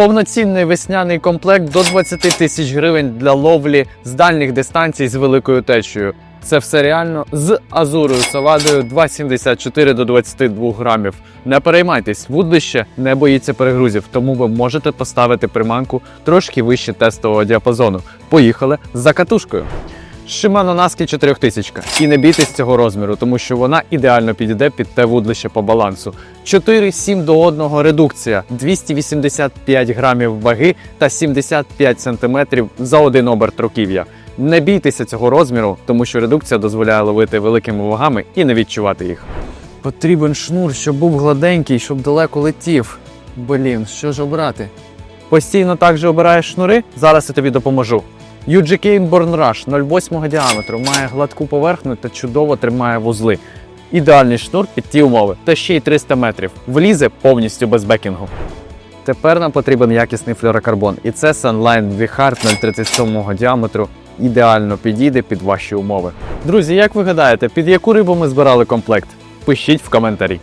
Повноцінний весняний комплект до 20 тисяч гривень для ловлі з дальніх дистанцій з великою течією. Це все реально з азурою саладою 2,74 до 22 грамів. Не переймайтесь, вудлище не боїться перегрузів, тому ви можете поставити приманку трошки вище тестового діапазону. Поїхали за катушкою. Shimano Naski 4000. І не бійтесь цього розміру, тому що вона ідеально підійде під те вудлище по балансу. 4-7 до 1 редукція, 285 грамів ваги та 75 сантиметрів за один оберт руків'я. Не бійтеся цього розміру, тому що редукція дозволяє ловити великими вагами і не відчувати їх. Потрібен шнур, щоб був гладенький, щоб далеко летів. Блін, що ж обрати? Постійно так же обираєш шнури? Зараз я тобі допоможу. UGK Inborn Rush 0,8 діаметру, має гладку поверхню та чудово тримає вузли. Ідеальний шнур під ті умови, та ще й 300 метрів. Влізе повністю без бекінгу. Тепер нам потрібен якісний флюорокарбон, і це Sunline V-Hard 0,37 діаметру. Ідеально підійде під ваші умови. Друзі, як ви гадаєте, під яку рибу ми збирали комплект? Пишіть в коментарі.